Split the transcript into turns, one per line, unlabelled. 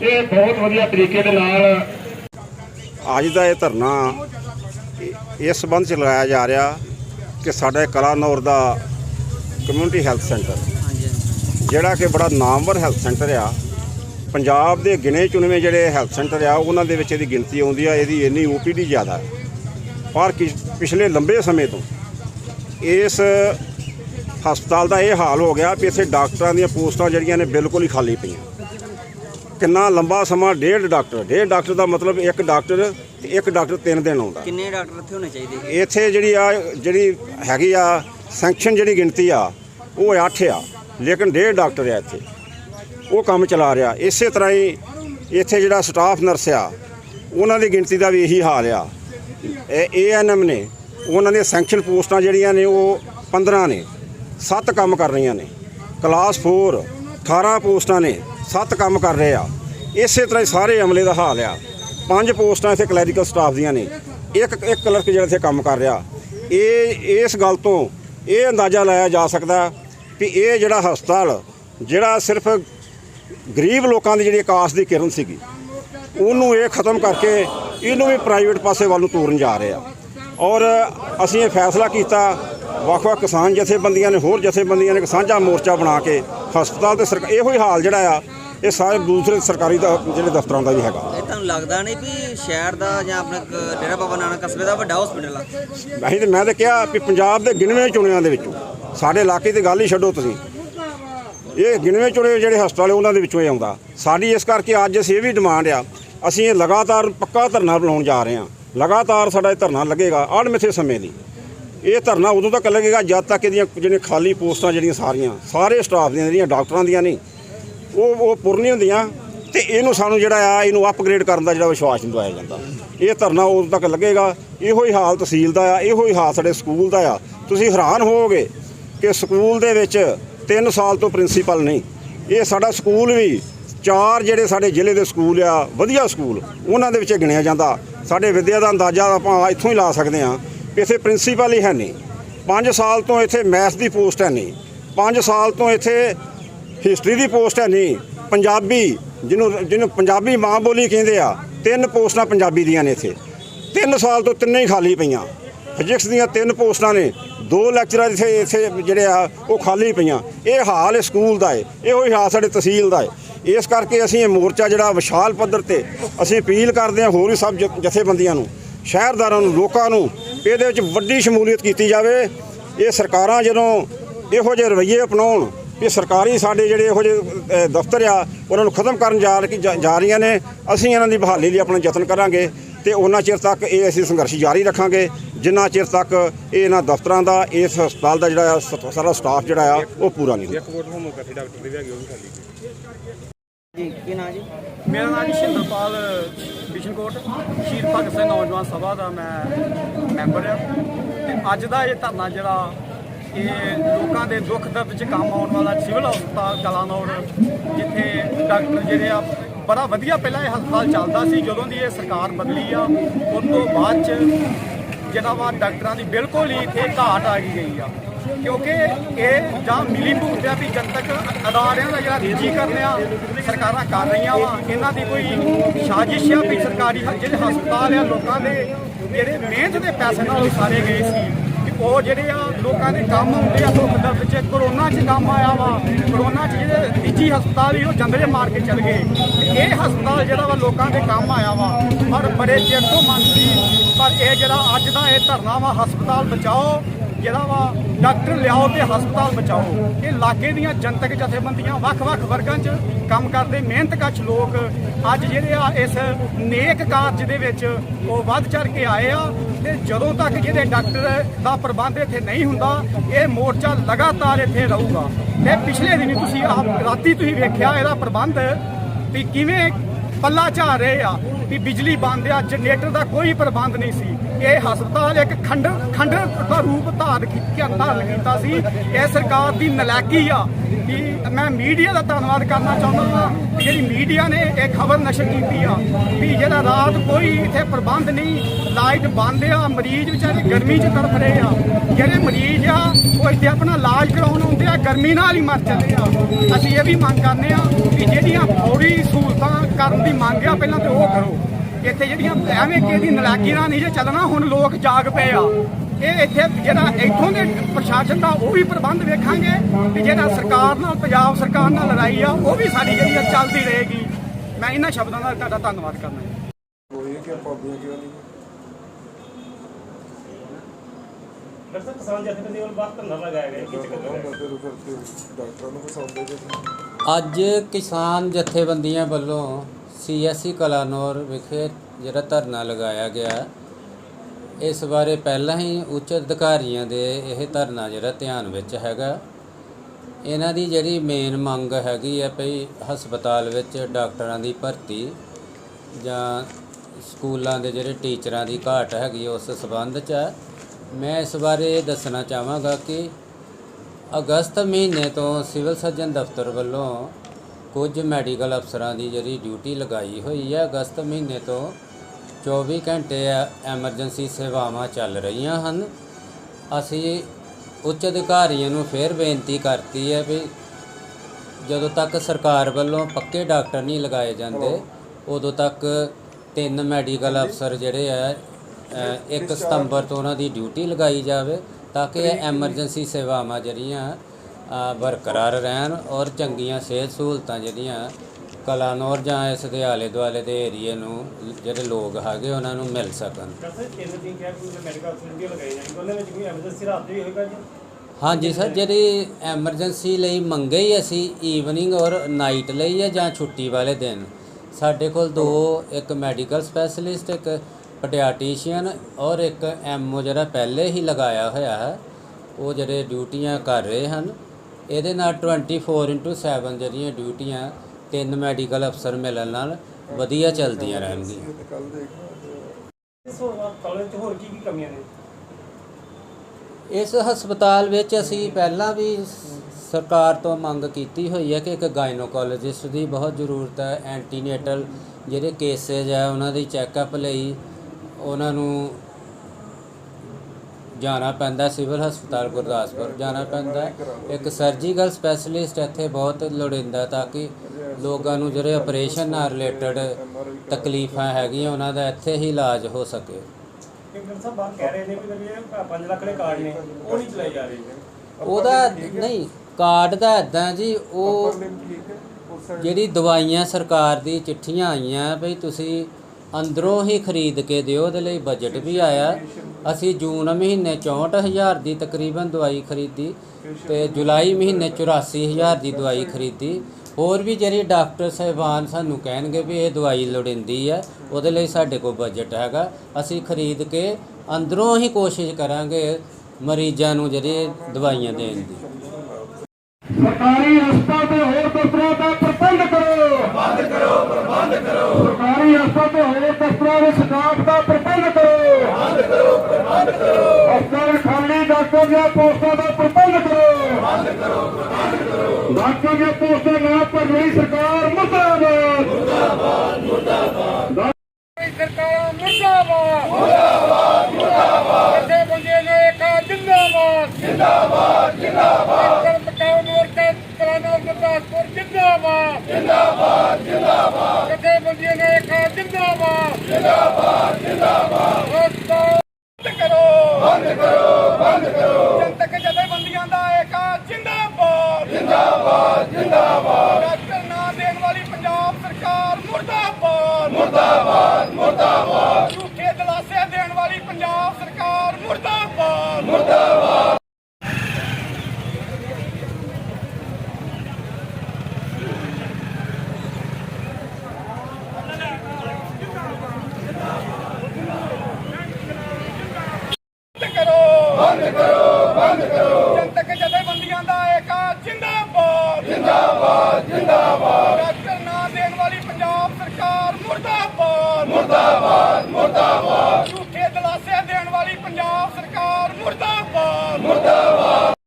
ਇਹ ਬਹੁਤ ਵਧੀਆ ਤਰੀਕੇ ਦੇ ਨਾਲ
ਅੱਜ ਦਾ ਇਹ ਧਰਨਾ ਇਸ ਸੰਬੰਧ ਚ ਲਗਾਇਆ ਜਾ ਰਿਹਾ ਕਿ ਸਾਡੇ ਕਲਾਨੌਰ ਦਾ ਕਮਿਊਨਿਟੀ ਹੈਲਥ ਸੈਂਟਰ ਜਿਹੜਾ ਕਿ ਬੜਾ ਨਾਮਵਰ ਹੈਲਥ ਸੈਂਟਰ ਆ, ਪੰਜਾਬ ਦੇ ਗਿਣੇ ਚੁਣਵੇਂ ਜਿਹੜੇ ਹੈਲਥ ਸੈਂਟਰ ਆ, ਉਹਨਾਂ ਦੇ ਵਿੱਚ ਇਹਦੀ ਗਿਣਤੀ ਆਉਂਦੀ ਆ, ਇਹਦੀ ਇੰਨੀ ਓਪੀਡੀ ਜ਼ਿਆਦਾ ਪਰ ਕਿਸ- ਪਿਛਲੇ ਲੰਬੇ ਸਮੇਂ ਤੋਂ ਇਸ ਹਸਪਤਾਲ ਦਾ ਇਹ ਹਾਲ ਹੋ ਗਿਆ ਵੀ ਇੱਥੇ ਡਾਕਟਰਾਂ ਦੀਆਂ ਪੋਸਟਾਂ ਜਿਹੜੀਆਂ ਨੇ ਬਿਲਕੁਲ ਹੀ ਖਾਲੀ ਪਈਆਂ। ਕਿੰਨਾ ਲੰਬਾ ਸਮਾਂ? ਡੇਢ ਡਾਕਟਰ। ਡੇਢ ਡਾਕਟਰ ਦਾ ਮਤਲਬ ਇੱਕ ਡਾਕਟਰ ਤੇ ਇੱਕ ਡਾਕਟਰ ਤਿੰਨ ਦਿਨ ਆਉਂਦਾ।
ਕਿੰਨੇ ਡਾਕਟਰ ਇੱਥੇ ਹੋਣੇ ਚਾਹੀਦੇ
ਇੱਥੇ ਜਿਹੜੀ ਆ ਜਿਹੜੀ ਹੈਗੀ ਆ ਸੈਂਕਸ਼ਨ ਜਿਹੜੀ ਗਿਣਤੀ ਆ ਉਹ 8 ਆ। ਲੇਕਿਨ ਡੇਢ ਡਾਕਟਰ ਆ ਇੱਥੇ। ਉਹ ਕੰਮ ਚਲਾ ਰਿਹਾ। ਇਸੇ ਤਰ੍ਹਾਂ ਹੀ ਇੱਥੇ ਜਿਹੜਾ ਸਟਾਫ ਨਰਸ ਆ ਉਹਨਾਂ ਦੀ ਗਿਣਤੀ ਦਾ ਵੀ ਇਹੀ ਹਾਲ ਆ। ਏਐਨਐਮ ਨੇ ਉਹਨਾਂ ਦੀਆਂ ਸੈਂਕਸ਼ਨ ਪੋਸਟਾਂ ਜਿਹੜੀਆਂ ਨੇ ਉਹ 15 ਨੇ। 7 ਕੰਮ ਕਰ ਰਹੀਆਂ ਨੇ। ਕਲਾਸ 4 18 ਪੋਸਟਾਂ ਨੇ। ਸੱਤ ਕੰਮ ਕਰ ਰਹੇ ਆ। ਇਸੇ ਤਰ੍ਹਾਂ ਹੀ ਸਾਰੇ ਅਮਲੇ ਦਾ ਹਾਲ ਆ। ਪੰਜ ਪੋਸਟਾਂ ਇੱਥੇ ਕਲੈਰੀਕਲ ਸਟਾਫ ਦੀਆਂ ਨੇ। ਇੱਕ ਇੱਕ ਕਲਰਕ ਜਿਹੜਾ ਇੱਥੇ ਕੰਮ ਕਰ ਰਿਹਾ। ਇਹ, ਇਸ ਗੱਲ ਤੋਂ ਇਹ ਅੰਦਾਜ਼ਾ ਲਾਇਆ ਜਾ ਸਕਦਾ ਕਿ ਇਹ ਜਿਹੜਾ ਹਸਪਤਾਲ, ਜਿਹੜਾ ਸਿਰਫ ਗਰੀਬ ਲੋਕਾਂ ਦੀ ਜਿਹੜੀ ਆਕਾਸ਼ ਦੀ ਕਿਰਨ ਸੀਗੀ, ਉਹਨੂੰ ਇਹ ਖਤਮ ਕਰਕੇ ਇਹਨੂੰ ਵੀ ਪ੍ਰਾਈਵੇਟ ਪਾਸੇ ਵੱਲ ਨੂੰ ਤੋਰਨ ਜਾ ਰਹੇ। ਆ ਔਰ ਅਸੀਂ ਇਹ ਫੈਸਲਾ ਕੀਤਾ, ਵੱਖ-ਵੱਖ ਕਿਸਾਨ ਜਥੇਬੰਦੀਆਂ ਨੇ, ਹੋਰ ਜਥੇਬੰਦੀਆਂ ਨੇ ਇੱਕ ਸਾਂਝਾ ਮੋਰਚਾ ਬਣਾ ਕੇ ਹਸਪਤਾਲ ਤੇ ਸਰਕਾਰ ਇਹੋ ਹੀ ਹਾਲ ਜਿਹੜਾ ਆ ਇਹ ਸਾਰੇ ਦੂਸਰੇ ਸਰਕਾਰੀ ਦਾ ਜਿਹੜੇ ਦਫ਼ਤਰਾਂ ਦਾ ਵੀ ਹੈਗਾ।
ਇਹ ਤੁਹਾਨੂੰ ਲੱਗਦਾ ਨਹੀਂ ਵੀ ਸ਼ਹਿਰ ਦਾ ਜਾਂ ਆਪਣੇ ਕ- ਡੇਰਾ ਬਾਬਾ ਨਾਨਕ ਕਸਬੇ ਦਾ ਵੱਡਾ ਹਸਪੀਟਲ ਆ?
ਅਸੀਂ ਤੇ ਮੈਂ ਤਾਂ ਕਿਹਾ ਵੀ ਪੰਜਾਬ ਦੇ ਗਿਣਵੇਂ ਚੁਣਿਆਂ ਦੇ ਵਿੱਚੋਂ ਸਾਡੇ ਇਲਾਕੇ ਦੀ ਗੱਲ ਹੀ ਛੱਡੋ ਤੁਸੀਂ। ਇਹ ਗਿਣਵੇਂ ਚੁਣੇ ਜਿਹੜੇ ਹਸਪਤਾਲ ਉਹਨਾਂ ਦੇ ਵਿੱਚੋਂ ਹੀ ਆਉਂਦਾ। ਸਾਡੀ ਇਸ ਕਰਕੇ ਅੱਜ ਅਸੀਂ ਇਹ ਵੀ ਡਿਮਾਂਡ ਆ ਅਸੀਂ ਇਹ ਲਗਾਤਾਰ ਪੱਕਾ ਧਰਨਾ ਬਣਾਉਣ ਜਾ ਰਹੇ ਹਾਂ। ਲਗਾਤਾਰ ਸਾਡਾ ਇਹ ਧਰਨਾ ਲੱਗੇਗਾ ਅਣਮਿੱਥੇ ਸਮੇਂ ਲਈ ਇਹ ਧਰਨਾ ਉਦੋਂ ਤੱਕ ਲੱਗੇਗਾ ਜਦ ਤੱਕ ਇਹਦੀਆਂ ਜਿਹੜੀਆਂ ਖਾਲੀ ਪੋਸਟਾਂ ਜਿਹੜੀਆਂ ਸਾਰੀਆਂ ਸਾਰੇ ਸਟਾਫ ਦੀਆਂ ਜਿਹੜੀਆਂ ਡਾਕਟਰਾਂ ਦੀਆਂ ਨਹੀਂ ਉਹ ਉਹ ਪੂਰਨ ਨਹੀਂ ਹੁੰਦੀਆਂ ਤੇ ਇਹਨੂੰ ਸਾਨੂੰ ਜਿਹੜਾ ਆ, ਇਹਨੂੰ ਅਪਗ੍ਰੇਡ ਕਰਨ ਦਾ ਜਿਹੜਾ ਵਿਸ਼ਵਾਸ ਨਹੀਂ ਜਾਂਦਾ। ਇਹ ਧਰਨਾ ਉਦੋਂ ਤੱਕ ਲੱਗੇਗਾ, ਇਹੋ ਹੀ ਹਾਲ ਤਹਿਸੀਲ ਦਾ ਆ, ਇਹੋ ਹੀ ਹਾਲ ਸਾਡੇ ਸਕੂਲ ਦਾ ਆ। ਤੁਸੀਂ ਹੈਰਾਨ ਹੋਵੋਗੇ ਕਿ ਸਕੂਲ ਦੇ ਵਿੱਚ 3 ਸਾਲ ਤੋਂ ਪ੍ਰਿੰਸੀਪਲ ਨਹੀਂ। ਇਹ ਸਾਡਾ ਸਕੂਲ ਵੀ, ਚਾਰ ਜਿਹੜੇ ਸਾਡੇ ਜ਼ਿਲ੍ਹੇ ਦੇ ਸਕੂਲ ਆ, ਵਧੀਆ ਸਕੂਲ, ਉਹਨਾਂ ਦੇ ਵਿੱਚ ਗਿਣਿਆ ਜਾਂਦਾ। ਸਾਡੇ ਵਿੱਦਿਆ ਦਾ ਅੰਦਾਜ਼ਾ ਆਪਾਂ ਇੱਥੋਂ ਹੀ ਲਾ ਸਕਦੇ ਹਾਂ ਕਿ ਇੱਥੇ ਪ੍ਰਿੰਸੀਪਲ ਹੀ ਹੈ ਨਹੀਂ। 5 ਸਾਲ ਤੋਂ ਇੱਥੇ ਮੈਥ ਦੀ ਪੋਸਟ ਹੈ ਨਹੀਂ। 5 ਸਾਲ ਤੋਂ ਇੱਥੇ ਹਿਸਟਰੀ ਦੀ ਪੋਸਟ ਹੈ ਨਹੀਂ। ਪੰਜਾਬੀ, ਜਿਹਨੂੰ ਜਿਹਨੂੰ ਪੰਜਾਬੀ ਮਾਂ ਬੋਲੀ ਕਹਿੰਦੇ ਆ, ਤਿੰਨ ਪੋਸਟਾਂ ਪੰਜਾਬੀ ਦੀਆਂ ਨੇ ਇੱਥੇ। ਤਿੰਨ ਸਾਲ ਤੋਂ ਤਿੰਨੇ ਹੀ ਖਾਲੀ ਪਈਆਂ। ਫਿਜ਼ਿਕਸ ਦੀਆਂ ਤਿੰਨ ਪੋਸਟਾਂ ਨੇ। ਦੋ ਲੈਕਚਰਰ ਇੱਥੇ ਇੱਥੇ ਜਿਹੜੇ ਆ, ਉਹ ਖਾਲੀ ਪਈਆਂ। ਇਹ ਹਾਲ ਇਹ ਸਕੂਲ ਦਾ ਏ। ਇਹੋ ਹੀ ਹਾਲ ਸਾਡੇ ਤਹਿਸੀਲ ਦਾ ਏ। ਇਸ ਕਰਕੇ ਅਸੀਂ ਇਹ ਮੋਰਚਾ ਜਿਹੜਾ ਵਿਸ਼ਾਲ ਪੱਧਰ ਤੇ ਅਸੀਂ ਅਪੀਲ ਕਰਦੇ ਹਾਂ ਹੋਰ ਵੀ ਸਭ ਜ- ਜਥੇਬੰਦੀਆਂ ਨੂੰ, ਸ਼ਹਿਰਦਾਰਾਂ ਨੂੰ, ਲੋਕਾਂ ਨੂੰ ਇਹਦੇ ਵਿੱਚ ਵੱਡੀ ਸ਼ਮੂਲੀਅਤ ਕੀਤੀ ਜਾਵੇ। ਇਹ ਸਰਕਾਰਾਂ ਜਦੋਂ ਇਹੋ ਜਿਹੇ ਰਵੱਈਏ ਅਪਣਾਉਣ ਕਿ ਸਰਕਾਰੀ ਸਾਡੇ ਜਿਹੜੇ ਇਹੋ ਜਿਹੇ ਦਫ਼ਤਰ ਆ ਉਹਨਾਂ ਨੂੰ ਖਤਮ ਕਰਨ ਜਾ ਜਾ- ਜਾ ਰਹੀਆਂ ਨੇ। ਅਸੀਂ ਇਹਨਾਂ ਦੀ ਬਹਾਲੀ ਲਈ ਆਪਣਾ ਯਤਨ ਕਰਾਂਗੇ ਤੇ ਉਹਨਾਂ ਚਿਰ ਤੱਕ ਇਹ ਅਸੀਂ ਸੰਘਰਸ਼ ਜਾਰੀ ਰੱਖਾਂਗੇ। ਜਿੰਨਾ ਚਿਰ ਤੱਕ ਇਹ ਇਹਨਾਂ ਦਫ਼ਤਰਾਂ ਦਾ ਇਸ ਹਸਪਤਾਲ ਦਾ ਜਿਹੜਾ ਸਾਰਾ ਸਟਾਫ ਜਿਹੜਾ ਆ ਉਹ ਪੂਰਾ ਨਹੀਂ ਹੁੰਦਾ।
ਇੱਕ ਵੋਟ ਹੋਮੋਪੈਥੀ ਡਾਕਟਰ ਦੀ ਵੀ ਹੈਗੀ ਉਹ ਵੀ ਖਾਲੀ
ਜੀ ਕੀ ਨਾਂ ਜੀ?
ਮੇਰਾ ਨਾਮ ਜੀ ਸ਼ਿੰਦਰਪਾਲ ਬਿਸ਼ਨਕੋਟ ਸ਼ਹੀਦ ਭਗਤ ਸਿੰਘ ਨੌਜਵਾਨ ਸਭਾ ਦਾ ਮੈਂ ਮੈਂਬਰ ਆ। ਤੇ ਅੱਜ ਦਾ ਇਹ ਧਰਨਾ ਜਿਹੜਾ ਇਹ ਲੋਕਾਂ ਦੇ ਦੁੱਖ ਦਰਦ 'ਚ ਕੰਮ ਆਉਣ ਵਾਲਾ ਸਿਵਲ ਹਸਪਤਾਲ ਕਲਾਨੌਰ ਜਿੱਥੇ ਡਾਕਟਰ ਜਿਹੜੇ ਆ, ਬੜਾ ਵਧੀਆ ਪਹਿਲਾਂ ਇਹ ਹਸਪਤਾਲ ਚੱਲਦਾ ਸੀ, ਜਦੋਂ ਦੀ ਇਹ ਸਰਕਾਰ ਬਦਲੀ ਆ, ਉਸ ਤੋਂ ਬਾਅਦ 'ਚ ਜਿਹੜਾ ਵਾ ਡਾਕਟਰਾਂ ਦੀ ਬਿਲਕੁਲ ਹੀ ਇੱਥੇ ਘਾਟ ਆ ਗਈ ਗਈ ਆ। ਕਿਉਂਕਿ ਇਹ ਜਾਂ ਮਿਲੀ ਭੁਗਤ ਆ ਵੀ ਜਨਤਕ ਅਦਾਰਿਆਂ ਦਾ ਜਿਹੜਾ ਨਿੱਜੀਕਰਨ ਆ, ਸਰਕਾਰਾਂ ਕਰ ਰਹੀਆਂ ਵਾ, ਇਹਨਾਂ ਦੀ ਕੋਈ ਸਾਜ਼ਿਸ਼ ਆ ਵੀ ਸਰਕਾਰੀ ਜਿਹੜੇ ਹਸਪਤਾਲ ਆ, ਲੋਕਾਂ ਦੇ ਜਿਹੜੇ ਮਿਹਨਤ ਦੇ ਪੈਸੇ ਨਾਲ ਸਾਰੇ ਗਏ ਸੀ। ਉਹ ਜਿਹੜੇ ਆ ਲੋਕਾਂ ਦੇ ਕੰਮ ਆਉਂਦੇ ਆ ਦੁੱਖ ਦਰਦ ਚ ਕੰਮ ਆਇਆ ਵਾ। ਕਰੋਨਾ ਚ ਜਿਹੜੇ ਨਿੱਜੀ ਹਸਪਤਾਲ ਸੀ, ਉਹ ਜੰਦਰੇ ਮਾਰ ਕੇ ਚੱਲ ਗਏ। ਇਹ ਹਸਪਤਾਲ ਜਿਹੜਾ ਵਾ, ਲੋਕਾਂ ਦੇ ਕੰਮ ਆਇਆ ਵਾ। ਪਰ ਬੜੇ ਚਿਰ ਤੋਂ ਮੰਗ ਸੀ, ਪਰ ਇਹ ਜਿਹੜਾ ਅੱਜ ਦਾ ਇਹ ਧਰਨਾ ਵਾ, ਹਸਪਤਾਲ ਬਚਾਓ, ਜਿਹੜਾ ਵਾ, ਡਾਕਟਰ ਲਿਆਓ ਤੇ ਹਸਪਤਾਲ ਬਚਾਓ। ਇਹ ਇਲਾਕੇ ਦੀਆਂ ਜਨਤਕ ਜਥੇਬੰਦੀਆਂ ਵੱਖ-ਵੱਖ ਵਰਗਾਂ 'ਚ ਕੰਮ ਕਰਦੇ ਮਿਹਨਤਕਸ਼ ਲੋਕ ਅੱਜ ਜਿਹੜੇ ਆ, ਇਸ ਨੇਕ ਕਾਰਜ ਦੇ ਵਿੱਚ ਉਹ ਵੱਧ ਚੜ ਕੇ ਆਏ ਆ। ਤੇ ਜਦੋਂ ਤੱਕ ਜਿਹੜੇ ਡਾਕਟਰ ਦਾ ਪ੍ਰਬੰਧ ਇੱਥੇ ਨਹੀਂ ਹੁੰਦਾ, ਇਹ ਮੋਰਚਾ ਲਗਾਤਾਰ ਇੱਥੇ ਰਹੂ ਰਹੂਗਾ ਤੇ ਪਿਛਲੇ ਦਿਨੀ ਤੁਸੀਂ ਆਹ ਰਾਤੀ ਤੁਸੀਂ ਵੇਖਿਆ ਇਹਦਾ ਪ੍ਰਬੰਧ ਵੀ ਕਿਵੇਂ ਪੱਲਾ ਝਾ ਰਹੇ ਆ ਵੀ ਬਿਜਲੀ ਬੰਦ ਆ, ਜਨਰੇਟਰ ਦਾ ਕੋਈ ਪ੍ਰਬੰਧ ਨਹੀਂ ਸੀ। ਇਹ ਹਸਪਤਾਲ ਇੱਕ ਖੰਡ ਖੰਡ ਦਾ ਰੂਪ ਧਾਰਨ ਕੀਤਾ ਧਾਰਨ ਕੀਤਾ ਸੀ ਇਹ ਸਰਕਾਰ ਦੀ ਨਲਾਇਕੀ ਆ ਕਿ ਮੈਂ ਮੀਡੀਆ ਦਾ ਧੰਨਵਾਦ ਕਰਨਾ ਚਾਹੁੰਦਾ ਹਾਂ ਜਿਹੜੀ ਮੀਡੀਆ ਨੇ ਇਹ ਖਬਰ ਨਸ਼ਰ ਕੀਤੀ ਆ ਵੀ ਜਿਹੜਾ ਰਾਤ ਕੋਈ ਇੱਥੇ ਪ੍ਰਬੰਧ ਨਹੀਂ, ਲਾਈਟ ਬੰਦ ਆ, ਮਰੀਜ਼ ਵਿਚਾਰੇ ਗਰਮੀ 'ਚ ਤੜਫ ਰਹੇ ਆ। ਜਿਹੜੇ ਮਰੀਜ਼ ਆ, ਉਹ ਇੱਥੇ ਆਪਣਾ ਇਲਾਜ ਕਰਾਉਣ ਆਉਂਦੇ ਆ, ਗਰਮੀ ਨਾਲ ਹੀ ਮਰ ਜਾਂਦੇ ਆ। ਅਸੀਂ ਇਹ ਵੀ ਮੰਗ ਕਰਦੇ ਆ ਕਿ ਜਿਹੜੀਆਂ ਫੌਰੀ ਸਹੂਲਤਾਂ ਕਰਨ ਦੀ ਮੰਗ ਆ, ਪਹਿਲਾਂ ਤੇ ਉਹ ਕਰੋ। ਇੱਥੇ ਜਿਹੜੀਆਂ ਐਵੇਂ ਕਿਸੇ ਦੀ ਨਲਾਇਕੀ ਨਾਲ ਨਹੀਂ ਜੇ ਚੱਲਣਾ ਹੁਣ ਲੋਕ ਜਾਗ ਪਏ ਆ। ਇਹ ਇੱਥੇ ਜਿਹੜਾ ਇੱਥੋਂ ਦੇ ਪ੍ਰਸ਼ਾਸਨ ਦਾ ਉਹ ਵੀ ਪ੍ਰਬੰਧ ਵੇਖਾਂਗੇ ਤੇ ਜਿਹੜਾ ਸਰਕਾਰ ਨਾਲ ਪੰਜਾਬ ਸਰਕਾਰ ਨਾਲ ਲੜਾਈ ਆ ਉਹ ਵੀ ਸਾਡੀ ਜਿਹੜੀ ਆ ਚੱਲਦੀ ਰਹੇਗੀ। ਮੈਂ ਇਹਨਾਂ ਸ਼ਬਦਾਂ ਦਾ ਤੁਹਾਡਾ ਧੰਨਵਾਦ ਕਰਨਾ ਜੀ।
ਕੋਈ ਕਿ ਪਾਉਂਦੀਆਂ ਕਿਉਂ ਨਹੀਂ
ਕਿਸਾਨ ਜਥੇਬੰਦੀ ਵੱਲੋਂ ਲਗਾਇਆ ਗਿਆ ਕੀ ਹੈ
ਡਾਕਟਰਾਂ ਨੂੰ ਜੇ
ਅੱਜ ਕਿਸਾਨ ਜਥੇਬੰਦੀਆਂ ਵੱਲੋਂ ਸੀਐਸਸੀ ਕਲਾਨੌਰ ਵਿਖੇ ਜਿਹੜਾ ਧਰਨਾ ਲਗਾਇਆ ਗਿਆ, ਇਸ ਬਾਰੇ ਪਹਿਲਾਂ ਹੀ ਉੱਚ ਅਧਿਕਾਰੀਆਂ ਦੇ ਇਹ ਧਰਨਾ ਜਿਹੜਾ ਧਿਆਨ ਵਿੱਚ ਹੈਗਾ ਇਹਨਾਂ ਦੀ ਜਿਹੜੀ ਮੇਨ ਮੰਗ ਹੈਗੀ ਹੈ ਭਈ ਹਸਪਤਾਲ ਵਿੱਚ ਡਾਕਟਰਾਂ ਦੀ ਭਰਤੀ ਜਾਂ ਸਕੂਲਾਂ ਦੇ ਜਿਹੜੇ ਟੀਚਰਾਂ ਦੀ ਘਾਟ ਹੈਗੀ ਉਸ ਸਬੰਧ 'ਚ ਹੈ। ਮੈਂ ਇਸ ਬਾਰੇ ਦੱਸਣਾ ਚਾਹਾਂਗਾ ਕਿ ਅਗਸਤ ਮਹੀਨੇ ਤੋਂ ਸਿਵਲ ਸਰਜਨ ਦਫ਼ਤਰ ਵੱਲੋਂ ਕੁਝ ਮੈਡੀਕਲ ਅਫਸਰਾਂ ਦੀ ਜਿਹੜੀ ਡਿਊਟੀ ਲਗਾਈ ਹੋਈ ਹੈ ਅਗਸਤ ਮਹੀਨੇ ਤੋਂ 24 ਘੰਟੇ ਐਮਰਜੈਂਸੀ ਸੇਵਾਵਾਂ ਚੱਲ ਰਹੀਆਂ ਹਨ। ਅਸੀਂ ਉੱਚ ਅਧਿਕਾਰੀਆਂ ਨੂੰ ਫਿਰ ਬੇਨਤੀ ਕਰਤੀ ਹੈ ਵੀ ਜਦੋਂ ਤੱਕ ਸਰਕਾਰ ਵੱਲੋਂ ਪੱਕੇ ਡਾਕਟਰ ਨਹੀਂ ਲਗਾਏ ਜਾਂਦੇ ਉਦੋਂ ਤੱਕ ਤਿੰਨ ਮੈਡੀਕਲ ਅਫਸਰ ਜਿਹੜੇ ਆ 1 ਸਤੰਬਰ ਤੋਂ ਉਹਨਾਂ ਦੀ ਡਿਊਟੀ ਲਗਾਈ ਜਾਵੇ ਤਾਂ ਕਿ ਐਮਰਜੈਂਸੀ ਸੇਵਾਵਾਂ ਜਿਹੜੀਆਂ ਬਰਕਰਾਰ ਰਹਿਣ ਔਰ ਚੰਗੀਆਂ ਸਿਹਤ ਸਹੂਲਤਾਂ ਜਿਹੜੀਆਂ ਕਲਾਨੌਰ ਜਾਂ ਇਸ ਦੇ ਆਲੇ ਦੁਆਲੇ ਦੇ ਏਰੀਏ ਨੂੰ ਜਿਹੜੇ ਲੋਕ ਹੈਗੇ ਉਹਨਾਂ ਨੂੰ ਮਿਲ ਸਕਣ। ਹਾਂਜੀ ਸਰ ਜਿਹੜੀ ਐਮਰਜੈਂਸੀ ਲਈ ਮੰਗੇ ਹੀ ਅਸੀਂ ਈਵਨਿੰਗ ਔਰ ਨਾਈਟ ਲਈ ਹੈ ਜਾਂ ਛੁੱਟੀ ਵਾਲੇ ਦਿਨ? ਸਾਡੇ ਕੋਲ ਦੋ ਇੱਕ ਮੈਡੀਕਲ ਸਪੈਸ਼ਲਿਸਟ ਇੱਕ ਪਟਿਆਟੀਸ਼ੀਅਨ ਔਰ ਇੱਕ ਐਮਓ ਜਿਹੜਾ ਪਹਿਲੇ ਹੀ ਲਗਾਇਆ ਹੋਇਆ ਹੈ ਉਹ ਜਿਹੜੇ ਡਿਊਟੀਆਂ ਕਰ ਰਹੇ ਹਨ। ਇਹਦੇ ਨਾਲ 24/7 ਜਿਹੜੀਆਂ ਡਿਊਟੀਆਂ ਤਿੰਨ ਮੈਡੀਕਲ ਅਫਸਰ ਮਿਲਣ ਨਾਲ ਵਧੀਆ ਚੱਲਦੀਆਂ ਰਹਿਣਗੀਆਂ।
ਕੱਲ
ਇਸ ਹੋਰ ਕਾਲਜ ਚ ਹੋਰ ਕੀ ਕੀ ਕਮੀਆਂ ਨੇ?
ਇਸ ਹਸਪਤਾਲ ਵਿੱਚ ਅਸੀਂ ਪਹਿਲਾਂ ਵੀ ਸਰਕਾਰ ਤੋਂ ਮੰਗ ਕੀਤੀ ਹੋਈ ਹੈ ਕਿ ਇੱਕ ਗਾਇਨੋਕੋਲੋਜਿਸਟ ਦੀ ਬਹੁਤ ਜ਼ਰੂਰਤ ਹੈ ਐਂਟੀਨੇਟਲ ਜਿਹੜੇ ਕੇਸਿਸ ਹੈ ਉਹਨਾਂ ਦੀ ਚੈੱਕਅਪ ਲਈ ਉਹਨਾਂ ਨੂੰ ਜਾਣਾ ਪੈਂਦਾ ਸਿਵਲ ਹਸਪਤਾਲ ਗੁਰਦਾਸਪੁਰ ਜਾਣਾ ਪੈਂਦਾ ਇੱਕ ਸਰਜੀਕਲ ਸਪੈਸ਼ਲਿਸਟ ਇੱਥੇ ਬਹੁਤ ਲੋੜੀਂਦਾ ਤਾਂ ਕਿ ਲੋਕਾਂ ਨੂੰ ਜਿਹੜੇ ਆਪਰੇਸ਼ਨ ਨਾਲ ਰਿਲੇਟਡ ਤਕਲੀਫਾਂ ਹੈਗੀਆਂ ਉਹਨਾਂ ਦਾ ਇੱਥੇ ਹੀ ਇਲਾਜ ਹੋ ਸਕੇ।
ਕਿ ਡਾਕਟਰ ਸਾਹਿਬ ਬਾਹਰ ਕਹਿ ਰਹੇ ਨੇ ਵੀ ਇਹ 5 ਲੱਖ ਦੇ ਕਾਰਡ ਨੇ ਉਹ ਨਹੀਂ ਚਲਾਏ ਜਾ ਰਹੇ। ਨੇ
ਉਹਦਾ ਨਹੀਂ ਕਾਰਡ ਦਾ ਇਦਾਂ ਜੀ ਉਹ ਜਿਹੜੀ ਦਵਾਈਆਂ ਸਰਕਾਰ ਦੀ ਚਿੱਠੀਆਂ ਆਈਆਂ ਵੀ ਤੁਸੀਂ ਅੰਦਰੋਂ ਹੀ ਖਰੀਦ ਕੇ ਦਿਓ, ਉਹਦੇ ਲਈ ਬਜਟ ਵੀ ਆਇਆ। ਅਸੀਂ ਜੂਨ ਮਹੀਨੇ 64000 ਦੀ ਤਕਰੀਬਨ ਦਵਾਈ ਖਰੀਦੀ ਤੇ ਜੁਲਾਈ ਮਹੀਨੇ 84000 ਦੀ ਦਵਾਈ ਖਰੀਦੀ। ਹੋਰ ਵੀ ਜਿਹੜੀ ਡਾਕਟਰ ਸਾਹਿਬਾਨ ਸਾਨੂੰ ਕਹਿਣਗੇ ਵੀ ਇਹ ਦਵਾਈ ਲੋੜੀਂਦੀ ਹੈ ਉਹਦੇ ਲਈ ਸਾਡੇ ਕੋਲ ਬਜਟ ਹੈਗਾ। ਅਸੀਂ ਖਰੀਦ ਕੇ ਅੰਦਰੋਂ ਹੀ ਕੋਸ਼ਿਸ਼ ਕਰਾਂਗੇ ਮਰੀਜ਼ਾਂ ਨੂੰ ਜਿਹੜੀ ਦਵਾਈਆਂ ਦੇਣ ਦੀ।
ਸਰਕਾਰੀ ਹਸਪਤਾਲ ਤੇ ਹੋਰ ਦਫ਼ਤਰਾਂ ਦਾ ਪ੍ਰਬੰਧ ਕਰੋ ਬੰਦ ਕਰੋ ਪ੍ਰਬੰਧ ਕਰੋ ਤੇ ਹੋਰ ਦਫ਼ਤਰਾਂ ਦੇ ਸਟਾਫ ਦਾ ਪ੍ਰਬੰਧ ਕਰੋ। ਬੰਦ ਕਰੋ ਪ੍ਰਬੰਧ ਕਰੋ ਹਸਪਤਾਲ ਖਾਲੀ ਡਾਕਟਰ ਦੀਆਂ ਪੋਸਟਾਂ ਦਾ ਪ੍ਰਬੰਧ ਕਰੋ। ਬੰਦ ਕਰੋ ਪ੍ਰਬੰਧ ਕਰੋ ਡਾਕਟਰ ਦੀਆਂ ਪੋਸਟਾਂ ਨਾ ਭਰਨ ਸਰਕਾਰ ਮੁਰਦਾਬਾਦ। ਮੁਰਦਾਬਾਦ ਮੁਰਦਾਬਾਦ ਸਰਕਾਰ ਮੁਰਦਾਬਾਦ। ਮੁਰਦਾਬਾਦ। ਮੁਰਦਾਬਾਦ ਕਿਤੇ ਬੰਦੇ ਨੇ ਕਾ ਜਿੰਦਾਬਾਦ। ਜਿੰਦਾਬਾਦ ਜਿੰਦਾਬਾਦ। ਵਰਕਰ ਕਰਾਣਾ ਗੁਰਦਾਸਪੁਰ ਜਿੰਦਾਬਾਦ। ਜਿੰਦਾਬਾਦ ਜਿੰਦਾਬਾਦ। ਬੰਦੇ ਜਿੰਦਾਬਾਦ ਜਿੰਦਾਬਾਦ। ਬੰਦ ਕਰੋ ਬੰਦ ਕਰੋ ਬੰਦ ਕਰੋ ਜਨਤਕ ਜਥੇਬੰਦੀਆਂ ਦਾ ਏਕਾ ਜਿੰਦਾਬਾਦ ਜਿੰਦਾਬਾਦ ਜਿੰਦਾਬਾਦ